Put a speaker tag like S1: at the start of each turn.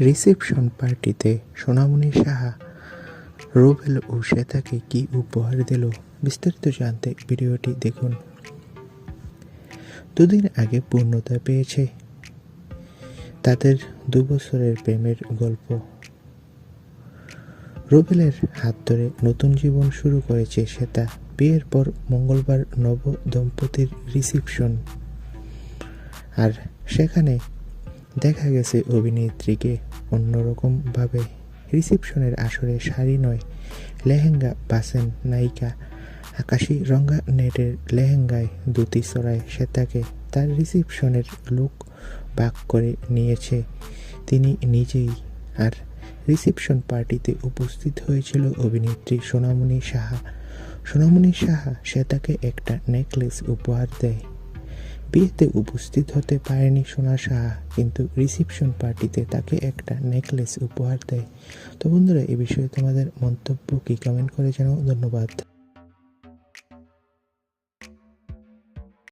S1: Reception পার্টিতে সোনামণি সাহা, রুবেল ও শ্বেতাকে কি উপহার দিল বিস্তারিত জানতে ভিডিওটি দেখুন। দুদিন আগে পূর্ণতা পেয়েছে তাদের দুবছরের প্রেমের গল্প। রুবেলের হাত ধরে নতুন জীবন শুরু করেছে শ্বেতা। বিয়ের পর মঙ্গলবার নব দম্পতির রিসেপশন। আর সেখানে দেখা গেছে অভিনেত্রীকে অন্যরকমভাবে। রিসেপশনের আসরে শাড়ি নয়, লেহেঙ্গা, বাসেন, নায়িকা, আকাশি রঙা নেটের লেহেঙ্গায় দুটি চড়ায় শ্বেতাকে তার রিসেপশনের লুক বাক করে নিয়েছে। তিনি নিজেই আর রিসেপশন পার্টিতে উপস্থিত হয়েছিল অভিনেত্রী সোনামণি সাহা। সোনামণি সাহা শ্বেতাকে একটা নেকলেস উপহার দেয়। বিয়েতে উপস্থিত হতে পারেনি সোনা সাহা, কিন্তু রিসিপশন পার্টিতে তাকে একটা নেকলেস উপহার দেয়। তো বন্ধুরা, এ বিষয়ে তোমাদের মন্তব্য কি? কমেন্ট করে জানাও। ধন্যবাদ।